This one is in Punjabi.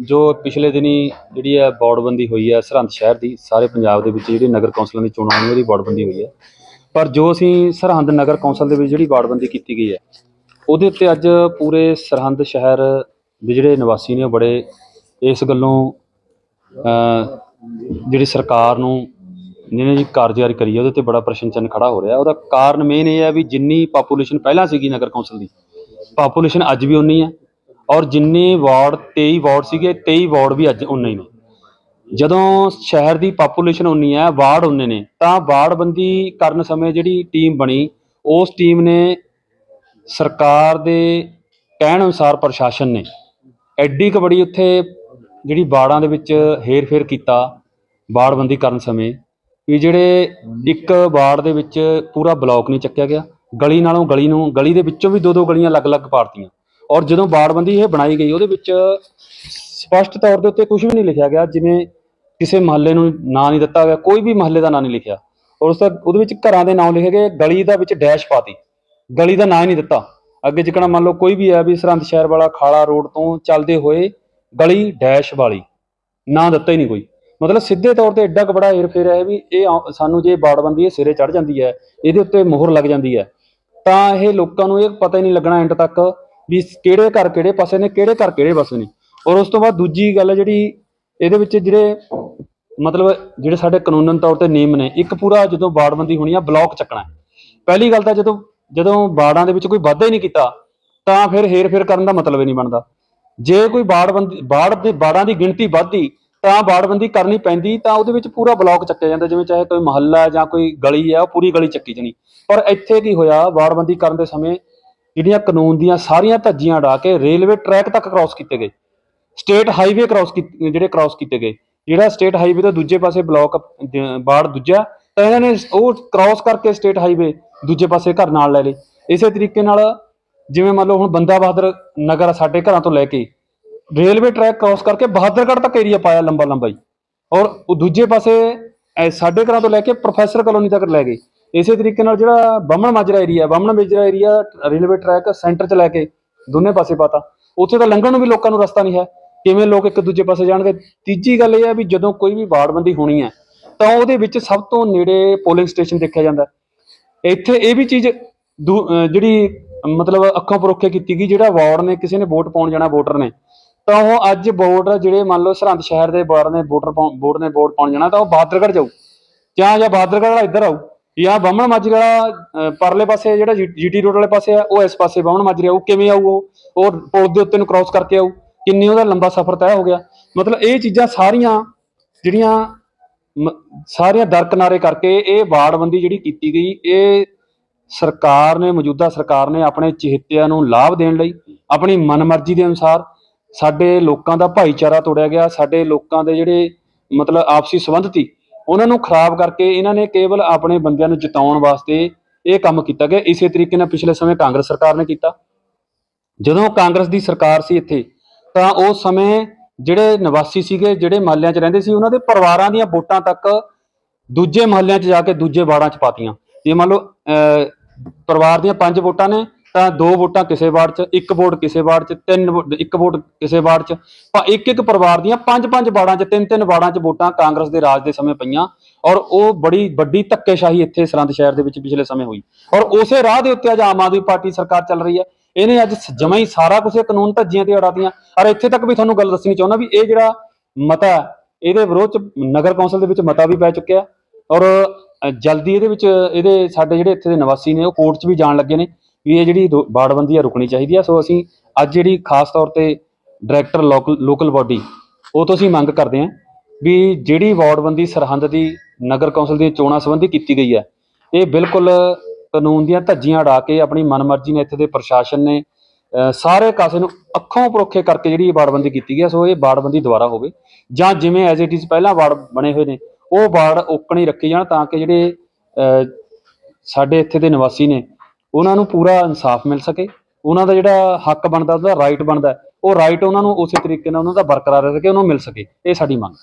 ਜੋ ਪਿਛਲੇ ਦਿਨੀ ਜਿਹੜੀ ਹੈ ਬੋਰਡਬੰਦੀ ਹੋਈ ਹੈ, ਸਰਹੰਦ ਸ਼ਹਿਰ ਦੀ, ਸਾਰੇ ਪੰਜਾਬ ਦੇ ਵਿੱਚ ਜਿਹੜੀ ਨਗਰ ਕੌਂਸਲਾਂ ਦੀ ਚੋਣਾਂ ਹੋਣੀਆਂ ਉਹਦੀ ਬੋਰਡਬੰਦੀ ਹੋਈ ਹੈ। ਪਰ ਜੋ ਅਸੀਂ ਸਰਹੰਦ ਨਗਰ ਕੌਂਸਲ ਦੇ ਵਿੱਚ ਜਿਹੜੀ ਬੋਰਡਬੰਦੀ ਕੀਤੀ ਗਈ ਹੈ, ਉਹਦੇ ਉੱਤੇ ਅੱਜ ਪੂਰੇ ਸਰਹੰਦ ਸ਼ਹਿਰ ਦੇ ਜਿਹੜੇ ਨਿਵਾਸੀ ਨੇ, ਉਹ ਬੜੇ ਇਸ ਗੱਲੋਂ ਜਿਹੜੀ ਸਰਕਾਰ ਨੂੰ ਜਿਹਨੇ ਜੀ ਕਾਰਜਕਾਰੀ ਕਰੀ ਹੈ, ਉਹਦੇ ਤੇ ਬੜਾ ਪ੍ਰਸ਼ਨ ਚਿੰਨ੍ਹ ਖੜਾ ਹੋ ਰਿਹਾ। ਉਹਦਾ ਕਾਰਨ ਮੇਨ ਇਹ ਹੈ ਵੀ ਜਿੰਨੀ ਪਾਪੂਲੇਸ਼ਨ ਪਹਿਲਾਂ ਸੀਗੀ ਨਗਰ ਕੌਂਸਲ ਦੀ ਪਾਪੂਲੇਸ਼ਨ ਅੱਜ ਵੀ ਉਨੀ ਹੈ। ਔਰ ਜਿੰਨੇ ਵਾਰਡ 23 ਵਾਰਡ ਸੀਗੇ 23 ਵਾਰਡ ਵੀ ਅੱਜ ਉਨੇ ਹੀ ਨੇ। ਜਦੋਂ ਸ਼ਹਿਰ ਦੀ ਪਾਪੂਲੇਸ਼ਨ ਉਨੀ ਹੈ, ਵਾਰਡ ਉਨੇ ਨੇ, ਤਾਂ ਵਾਰਡਬੰਦੀ ਕਰਨ ਸਮੇਂ ਜਿਹੜੀ ਟੀਮ ਬਣੀ, ਉਸ ਟੀਮ ਨੇ ਸਰਕਾਰ ਦੇ ਕਹਿਣ ਅਨੁਸਾਰ ਪ੍ਰਸ਼ਾਸਨ ਨੇ ਐਡੀ ਕੁ ਬੜੀ ਉੱਥੇ ਜਿਹੜੀ ਬਾੜਾਂ ਦੇ ਵਿੱਚ ਹੇਰ-ਫੇਰ ਕੀਤਾ ਬਾੜਬੰਦੀ ਕਰਨ ਸਮੇਂ ਵੀ ਜਿਹੜੇ ਇੱਕ ਵਾਰਡ ਦੇ ਵਿੱਚ ਪੂਰਾ ਬਲਾਕ ਨਹੀਂ ਚੱਕਿਆ ਗਿਆ। ਗਲੀ ਨਾਲੋਂ ਗਲੀ ਨੂੰ, ਗਲੀ ਦੇ ਵਿੱਚੋਂ ਵੀ ਦੋ ਦੋ ਗਲੀਆਂ ਅਲੱਗ-ਅਲੱਗ ਪਾਰਤੀਆਂ ਔਰ ਜਦੋਂ ਬਾੜਬੰਦੀ ਇਹ ਬਣਾਈ ਗਈ, ਉਹਦੇ ਵਿੱਚ ਸਪਸ਼ਟ ਤੌਰ ਦੇ ਉੱਤੇ ਕੁਝ ਵੀ ਨਹੀਂ ਲਿਖਿਆ ਗਿਆ, ਜਿਵੇਂ ਕਿਸੇ ਮਹੱਲੇ ਨੂੰ ਨਾਂ ਨਹੀਂ ਦਿੱਤਾ ਗਿਆ, ਕੋਈ ਵੀ ਮਹੱਲੇ ਦਾ ਨਾਂ ਨਹੀਂ ਲਿਖਿਆ। ਔਰ ਉਸ ਦਾ, ਉਹਦੇ ਵਿੱਚ ਘਰਾਂ ਦੇ ਨਾਮ ਲਿਖੇ ਗਏ, ਗਲੀ ਦਾ ਵਿੱਚ ਡੈਸ਼ ਪਾਤੀ। ਗਲੀ ਦਾ ਨਾਂ ਹੀ ਨਹੀਂ ਦਿੱਤਾ। ਅੱਗੇ ਜਿਕਣਾ ਮੰਨ ਲਓ ਕੋਈ ਵੀ ਹੈ ਵੀ ਸਰਹੰਦ ਸ਼ਹਿਰ ਵਾਲਾ, ਖਾਲਾ ਰੋਡ ਤੋਂ ਚੱਲਦੇ ਹੋਏ ਗਲੀ ਡੈਸ਼ ਵਾਲੀ, ਨਾਂ ਦਿੱਤਾ ਹੀ ਨਹੀਂ ਕੋਈ। ਮਤਲਬ ਸਿੱਧੇ ਤੌਰ ਤੇ ਐਡਾ ਕੁ ਬੜਾ ਹੇਰ-ਫੇਰ ਹੈ ਵੀ ਇਹ ਸਾਨੂੰ ਜੇ ਬਾੜਬੰਦੀ ਇਹ ਸਿਰੇ ਚੜ ਜਾਂਦੀ ਹੈ, ਇਹਦੇ ਉੱਤੇ ਮੋਹਰ ਲੱਗ ਜਾਂਦੀ ਹੈ। ਤਾਂ ਇਹ ਲੋਕਾਂ ਨੂੰ ਇਹ ਪਤਾ ਹੀ ਨਹੀਂ ਲੱਗਣਾ ਐਂਡ ਤੱਕ ਵੀ ਕਿਹੜੇ ਘਰ ਕਿਹੜੇ ਪਾਸੇ ਨੇ, ਕਿਹੜੇ ਘਰ ਕਿਹੜੇ ਪਾਸੇ ਨੇ। ਔਰ ਉਸ ਤੋਂ ਬਾਅਦ ਦੂਜੀ ਗੱਲ ਹੈ ਜਿਹੜੀ ਇਹਦੇ ਵਿੱਚ ਜਿਹੜੇ ਮਤਲਬ ਜਿਹੜੇ ਸਾਡੇ ਕਾਨੂੰਨਨ ਤੌਰ ਤੇ ਨਿਯਮ ਨੇ, ਇੱਕ ਪੂਰਾ ਜਦੋਂ ਬਾੜਬੰਦੀ ਹੋਣੀ ਆ, ਬਲਾਕ ਚੱਕਣਾ ਪਹਿਲੀ ਗੱਲ ਤਾਂ ਜਦੋਂ ਜਦੋਂ ਬਾੜਾਂ ਦੇ ਵਿੱਚ ਕੋਈ ਵਾਧਾ ਹੀ ਨਹੀਂ ਕੀਤਾ, ਤਾਂ ਫਿਰ ਹੇਰ-ਫੇਰ ਕਰਨ ਦਾ ਮਤਲਬ ਹੀ ਨਹੀਂ ਬਣਦਾ। ਜੇ ਕੋਈ ਬਾੜਬੰਦੀ ਬਾੜ ਦੇ ਬਾੜਾਂ ਦੀ ਗਿਣਤੀ ਵੱਧਦੀ, ਤਾਂ ਬਾੜਬੰਦੀ ਕਰਨੀ ਪੈਂਦੀ, ਤਾਂ ਉਹਦੇ ਵਿੱਚ ਪੂਰਾ ਬਲਾਕ ਚੱਕਿਆ ਜਾਂਦਾ, ਜਿਵੇਂ ਚਾਹੇ ਕੋਈ ਮਹੱਲਾ ਜਾਂ ਕੋਈ ਗਲੀ ਹੈ, ਉਹ ਪੂਰੀ ਗਲੀ ਚੱਕੀ ਜਾਣੀ। ਪਰ ਇੱਥੇ ਕੀ ਹੋਇਆ ਬਾੜਬੰਦੀ ਕਰਨ ਦੇ ਸਮੇਂ ਜਿਹੜੀਆਂ ਕਾਨੂੰਨ ਦੀਆਂ ਸਾਰੀਆਂ ਧੱਜੀਆਂ ਉਡਾ ਕੇ ਰੇਲਵੇ ਟਰੈਕ ਤੱਕ ਕ੍ਰਾਸ ਕੀਤੇ ਗਏ। ਸਟੇਟ ਹਾਈਵੇ ਕ੍ਰਾਸ ਜਿਹੜੇ ਕ੍ਰਾਸ ਕੀਤੇ ਗਏ। ਜਿਹੜਾ ਸਟੇਟ ਹਾਈਵੇ ਤੋਂ ਦੂਜੇ ਪਾਸੇ ਬਲਾਕ ਬਾੜ ਦੂਜਾ, ਤਾਂ ਇਹਨਾਂ ਨੇ ਉਹ ਕ੍ਰਾਸ ਕਰਕੇ ਸਟੇਟ ਹਾਈਵੇ ਦੂਜੇ ਪਾਸੇ ਘਰ ਨਾਲ ਲੈ ਲਏ। ਇਸੇ ਤਰੀਕੇ ਨਾਲ ਜਿਵੇਂ ਮੰਨ ਲਓ ਹੁਣ ਬੰਦਾ ਬਹਾਦਰ ਨਗਰ ਆ ਸਾਡੇ ਘਰਾਂ ਤੋਂ ਲੈ ਕੇ, ਰੇਲਵੇ ਟਰੈਕ ਕ੍ਰਾਸ ਕਰਕੇ ਬਹਾਦਰਗੜ੍ਹ ਤੱਕ ਏਰੀਆ ਪਾਇਆ ਲੰਬਾ ਲੰਬਾ ਹੀ ਔਰ ਉਹ ਦੂਜੇ ਪਾਸੇ ਸਾਡੇ ਘਰਾਂ ਤੋਂ ਲੈ ਕੇ ਪ੍ਰੋਫੈਸਰ ਕਲੋਨੀ ਤੱਕ ਲੈ ਗਏ। ਇਸੇ ਤਰੀਕੇ ਨਾਲ ਜਿਹੜਾ Bahman Majra area Bahman Majra area railway track centre 'ਚ ਲੈ ਕੇ ਦੋਨੇ ਪਾਸੇ ਪਾਤਾ। ਉੱਥੇ ਤਾਂ ਲੰਘਣ ਨੂੰ ਵੀ ਲੋਕਾਂ ਨੂੰ ਰਸਤਾ ਨਹੀਂ ਹੈ। ਕਿਵੇਂ ਲੋਕ ਇੱਕ ਦੂਜੇ ਪਾਸੇ ਜਾਣਗੇ? ਤੀਜੀ ਗੱਲ ਇਹ ਹੈ ਵੀ ਜਦੋਂ ਕੋਈ ਵੀ ਵਾਰਡਬੰਦੀ ਹੋਣੀ ਹੈ, ਤਾਂ ਉਹਦੇ ਵਿੱਚ ਸਭ ਤੋਂ ਨੇੜੇ ਪੋਲਿੰਗ ਸਟੇਸ਼ਨ ਦੇਖਿਆ ਜਾਂਦਾ ਇੱਥੇ ਇਹ ਵੀ ਚੀਜ਼ ਦੂ- ਜਿਹੜੀ ਮਤਲਬ ਅੱਖਾਂ ਪਰੋਖੇ ਕੀਤੀ ਗਈ, ਜਿਹੜਾ ਵਾਰਡ ਨੇ, ਕਿਸੇ ਨੇ ਵੋਟ ਪਾਉਣ ਜਾਣਾ ਵੋਟਰ ਨੇ, ਤਾਂ ਉਹ ਅੱਜ ਵੋਟ ਜਿਹੜੇ ਮੰਨ ਲਓ ਸਰਹੰਦ ਸ਼ਹਿਰ ਦੇ ਵਾਰਡ ਨੇ ਵੋਟਰ ਵੋਟ ਨੇ ਵੋਟ ਪਾਉਣ ਜਾਣਾ, ਤਾਂ ਉਹ ਬਹਾਦਰਗੜ੍ਹ ਜਾਊ। ਜਾਂ ਜਾਂ ਬਹਾਦਰਗੜ੍ਹ ਵਾਲਾ ਇੱਧਰ ਆਊ। ਜਾਂ ਬਾਹਮਣ ਮਾਜਰਾ ਪਰਲੇ ਪਾਸੇ ਜਿਹੜਾ ਜੀਟੀ ਰੋਡ ਵਾਲੇ ਪਾਸੇ ਆ, ਉਹ ਇਸ ਪਾਸੇ ਬਾਹਮਣ ਮਾਜਰੇ ਉਹ ਕਿਵੇਂ ਆਊ ਉਹ? ਉਹ ਪੁਲ ਦੇ ਉੱਤੇ ਨੂੰ ਕ੍ਰਾਸ ਕਰਕੇ ਆਊ। ਕਿੰਨੀ ਉਹਦਾ ਲੰਬਾ ਸਫ਼ਰ ਤੈਅ ਹੋ ਗਿਆ। ਮਤਲਬ ਇਹ ਚੀਜ਼ਾਂ ਸਾਰੀਆਂ ਜਿਹੜੀਆਂ ਮ- ਸਾਰੀਆਂ ਦਰਕਨਾਰੇ ਕਰਕੇ ਇਹ ਵਾਰਡਬੰਦੀ ਜਿਹੜੀ ਕੀਤੀ ਗਈ, ਇਹ ਸਰਕਾਰ ਨੇ, ਮੌਜੂਦਾ ਸਰਕਾਰ ਨੇ ਆਪਣੇ ਚਿਹਤਿਆਂ ਨੂੰ ਲਾਭ ਦੇਣ ਲਈ, ਆਪਣੀ ਮਨਮਰਜ਼ੀ ਦੇ ਅਨੁਸਾਰ ਸਾਡੇ ਲੋਕਾਂ ਦਾ ਭਾਈਚਾਰਾ ਤੋੜਿਆ ਗਿਆ, ਸਾਡੇ ਲੋਕਾਂ ਦੇ ਜਿਹੜੇ ਮਤਲਬ ਆਪਸੀ ਸੰਬੰਧ ਸੀ ਉਹਨਾਂ ਨੂੰ ਖਰਾਬ ਕਰਕੇ ਇਹਨਾਂ ਨੇ ਕੇਵਲ ਆਪਣੇ ਬੰਦਿਆਂ ਨੂੰ ਜਿਤਾਉਣ ਵਾਸਤੇ ਇਹ ਕੰਮ ਕੀਤਾ ਗਿਆ। ਇਸੇ ਤਰੀਕੇ ਨਾਲ ਪਿਛਲੇ ਸਮੇਂ ਕਾਂਗਰਸ ਸਰਕਾਰ ਨੇ ਕੀਤਾ। ਜਦੋਂ ਕਾਂਗਰਸ ਦੀ ਸਰਕਾਰ ਸੀ ਇੱਥੇ, ਤਾਂ ਉਸ ਸਮੇਂ ਜਿਹੜੇ ਨਿਵਾਸੀ ਸੀਗੇ, ਜਿਹੜੇ ਮਹੱਲਿਆਂ 'ਚ ਰਹਿੰਦੇ ਸੀ, ਉਹਨਾਂ ਦੇ ਪਰਿਵਾਰਾਂ ਦੀਆਂ ਵੋਟਾਂ ਤੱਕ ਦੂਜੇ ਮਹੱਲਿਆਂ 'ਚ ਜਾ ਕੇ ਦੂਜੇ ਵਾਰਡਾਂ 'ਚ ਪਾਤੀਆਂ। ਜੇ ਮੰਨ ਲਓ ਪਰਿਵਾਰ ਦੀਆਂ ਪੰਜ ਵੋਟਾਂ ਨੇ ਤਾਂ ਦੋ ਵੋਟਾਂ ਕਿਸੇ ਵਾਰਡ 'ਚ ਇੱਕ ਵੋਟ ਕਿਸੇ ਵਾਰਡ 'ਚ ਤਿੰਨ ਵੋ- ਇੱਕ ਵੋਟ ਕਿਸੇ ਵਾਰਡ 'ਚ। ਤਾਂ ਇੱਕ ਇੱਕ ਪਰਿਵਾਰ ਦੀਆਂ ਪੰਜ ਪੰਜ ਵਾਰਡਾਂ 'ਚ ਤਿੰਨ ਤਿੰਨ ਵਾਰਡਾਂ 'ਚ ਵੋਟਾਂ ਕਾਂਗਰਸ ਦੇ ਰਾਜ ਦੇ ਸਮੇਂ ਪਈਆਂ। ਔਰ ਉਹ ਬੜੀ ਵੱਡੀ ਧੱਕੇਸ਼ਾਹੀ ਇੱਥੇ ਸਰਹੰਦ ਸ਼ਹਿਰ ਦੇ ਵਿੱਚ ਪਿਛਲੇ ਸਮੇਂ ਹੋਈ। ਔਰ ਉਸੇ ਰਾਹ ਦੇ ਉੱਤੇ ਅੱਜ ਆਮ ਆਦਮੀ ਪਾਰਟੀ ਸਰਕਾਰ ਚੱਲ ਰਹੀ ਹੈ। ਇਹਨੇ ਅੱਜ ਜਮਾ ਹੀ ਸਾਰਾ ਕੁਝ ਕਾਨੂੰਨ ਧੱਜੀਆਂ ਤੇ ਅੜਾਤੀਆਂ ਔਰ ਇੱਥੇ ਤੱਕ ਵੀ ਤੁਹਾਨੂੰ ਗੱਲ ਦੱਸਣੀ ਚਾਹੁੰਦਾ ਵੀ ਇਹ ਜਿਹੜਾ ਮਤਾ ਹੈ, ਇਹਦੇ ਵਿਰੋਧ ਚ ਨਗਰ ਕੌਂਸਲ ਦੇ ਵਿੱਚ ਮਤਾ ਵੀ ਪੈ ਚੁੱਕਿਆ। ਔਰ ਅ, ਜਲਦੀ ਇਹਦੇ ਵਿੱਚ ਇਹਦੇ ਸਾਡੇ ਜਿਹੜੇ ਇੱਥੇ ਦੇ ਨਿਵਾਸੀ ਨੇ ਉਹ ਕੋਰਟ 'ਚ ਵੀ ਜਾਣ ਲੱਗੇ ਨੇ। ਵੀ ਇਹ ਜਿਹੜੀ ਦੋ- ਬਾੜਬੰਦੀ ਆ ਰੁਕਣੀ ਚਾਹੀਦੀ ਆ। ਸੋ ਅਸੀਂ ਅੱਜ ਜਿਹੜੀ ਖਾਸ ਤੌਰ ਤੇ ਡਾਇਰੈਕਟਰ ਲੋਕਲ ਲੋਕਲ ਬਾਡੀ ਉਹ ਤੋਂ ਅਸੀਂ ਮੰਗ ਕਰਦੇ ਹਾਂ ਵੀ ਜਿਹੜੀ ਵਾਰਡਬੰਦੀ ਸਰਹੰਦ ਦੀ ਨਗਰ ਕੌਂਸਲ ਦੀਆਂ ਚੋਣਾਂ ਸੰਬੰਧੀ ਕੀਤੀ ਗਈ ਹੈ, ਇਹ ਬਿਲਕੁਲ ਕਾਨੂੰਨ ਦੀਆਂ ਧੱਜੀਆਂ ਉਡਾ ਕੇ ਆਪਣੀ ਮਨਮਰਜ਼ੀ ਨੇ ਇੱਥੇ ਦੇ ਪ੍ਰਸ਼ਾਸਨ ਨੇ ਸਾਰੇ ਕਾਸੇ ਨੂੰ ਅੱਖੋਂ ਪਰੋਖੇ ਕਰਕੇ ਜਿਹੜੀ ਇਹ ਬਾੜਬੰਦੀ ਕੀਤੀ ਗਈ ਹੈ, ਸੋ ਇਹ ਬਾੜਬੰਦੀ ਦੁਬਾਰਾ ਹੋਵੇ। ਜਾਂ ਜਿਵੇਂ ਐਜ਼ ਇਟ ਇਜ਼ ਪਹਿਲਾਂ ਬਾੜ ਬਣੇ ਹੋਏ ਨੇ, ਉਹ ਬਾੜ ਓਕਣ ਹੀ ਰੱਖੇ ਜਾਣ ਤਾਂ ਕਿ ਜਿਹੜੇ ਸਾਡੇ ਇੱਥੇ ਦੇ ਨਿਵਾਸੀ ਨੇ ਉਹਨਾਂ ਨੂੰ ਪੂਰਾ ਇਨਸਾਫ ਮਿਲ ਸਕੇ। ਉਹਨਾਂ ਦਾ ਜਿਹੜਾ ਹੱਕ ਬਣਦਾ, ਉਹਦਾ ਰਾਈਟ ਬਣਦਾ ਉਹ ਰਾਈਟ ਉਹਨਾਂ ਨੂੰ ਉਸੇ ਤਰੀਕੇ ਨਾਲ ਉਹਨਾਂ ਦਾ ਬਰਕਰਾਰ ਰਹੇ ਕਿ ਉਹਨੂੰ ਮਿਲ ਸਕੇ। ਇਹ ਸਾਡੀ ਮੰਗ।